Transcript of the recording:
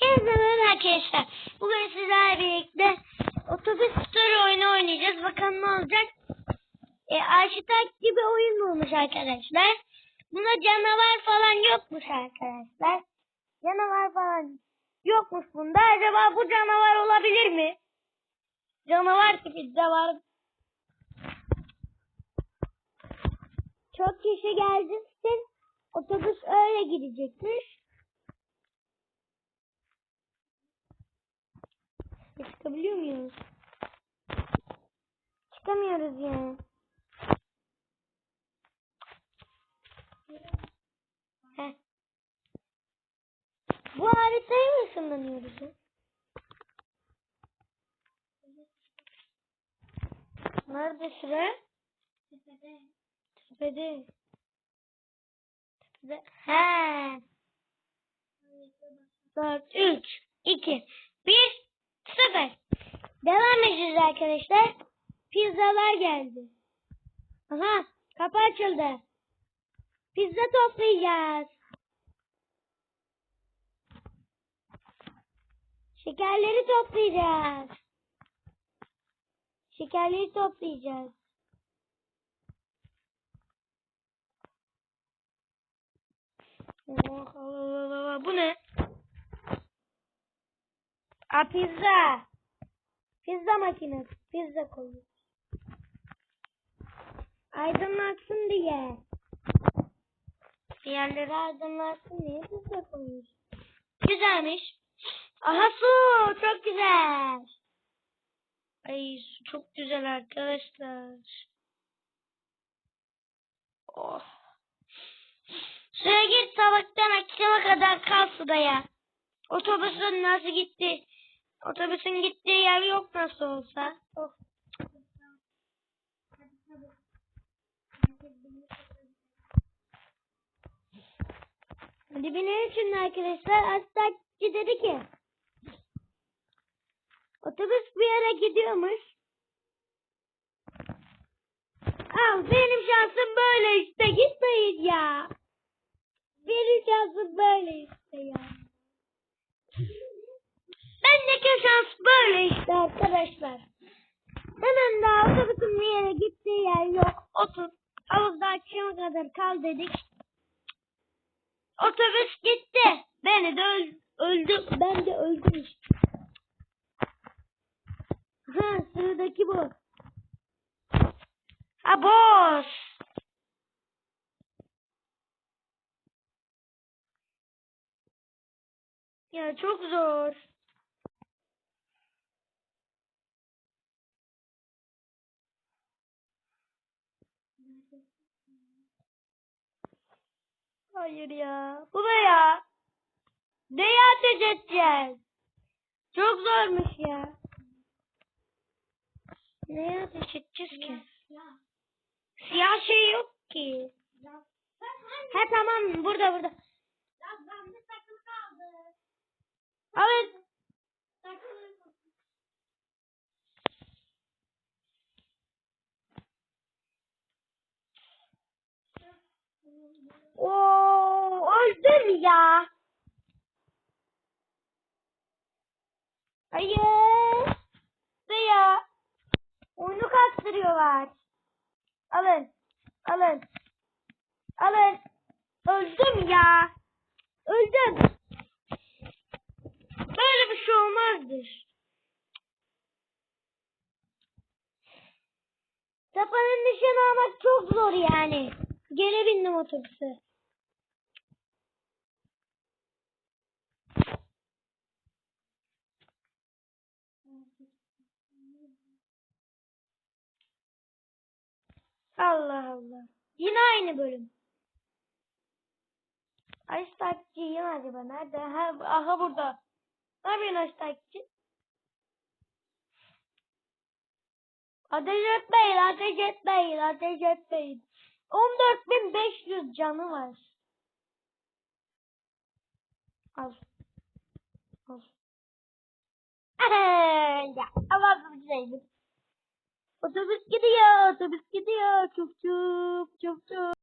Herkese arkadaşlar. Bugün sizlerle birlikte otobüs story oyunu oynayacağız. Bakalım ne olacak. E, Arşitek gibi oyun bulmuş arkadaşlar. Bunda canavar falan yokmuş arkadaşlar. Canavar falan yokmuş bunda. Acaba bu canavar olabilir mi? Canavar tipi de var. Çok kişi geldi için otobüs öyle gidecekmiş. Çıkabiliyor muyuz? Çıkamıyoruz ya. Heh. Bu haritayı mı ışınlanıyoruz ya? Nerede sıra? Tepede. Tepede. Tepede. He. 4, 3, 2, 1, 0. Devam edeceğiz arkadaşlar. Pizzalar geldi. Aha kapı açıldı. Pizza toplayacağız. Şekerleri toplayacağız. Şekerleri toplayacağız. Oh, Allah Allah Allah. Bu ne? A pizza. Pizza makinesi. Pizza koyuyor. Aydınlatsın diye. Diğerleri aydınlatsın diye pizza koymuş. Güzelmiş. Aha su. Çok güzel. Ay su çok güzel arkadaşlar. Oh. Suya git tabaktan akşama kadar kal suda ya. Otobüsün nasıl gitti? Otobüsün gittiği yer yok nasıl olsa. Oh. Hadi şimdi arkadaşlar. Astakçı dedi ki. Otobüs bir yere gidiyormuş. Al benim şansım böyle işte gitmeyin ya. Benim şansım böyle işte ya. Bendeki şans böyle işte arkadaşlar. Hemen daha otobüsün bir yere gittiği yer yok. Otur. Havuzda akşama kadar kal dedik. Otobüs gitti. Beni de öl öldüm. Ben de öldüm işte. Ha sıradaki bu. Ha boş. Ya çok zor. Hayır ya. Bu ne ya? Neye ateş edeceğiz? Çok zormuş ya. Neye ateş edeceğiz ki? Siyah şey yok ki. Ha tamam burada burada. Evet. Öldüm ya. Hayır. Ne ya? Oyunu kastırıyorlar. Alın. Alın. Alın. Öldüm ya. Öldüm. Böyle bir şey olmazdır. Tapanın nişanı almak çok zor yani. Geri bindim otobüse. Allah Allah. Yine aynı bölüm. Aştakçıyım acaba nerede? Ha, aha burada. Ne yapıyorsun Aştakçı? Ateş etmeyin, ateş etmeyin, ateş etmeyin. 14.500 canı var. Al. Al. ya Otobüs gidiyor, otobüs gidiyor. Çuf çuf, çuf çuf.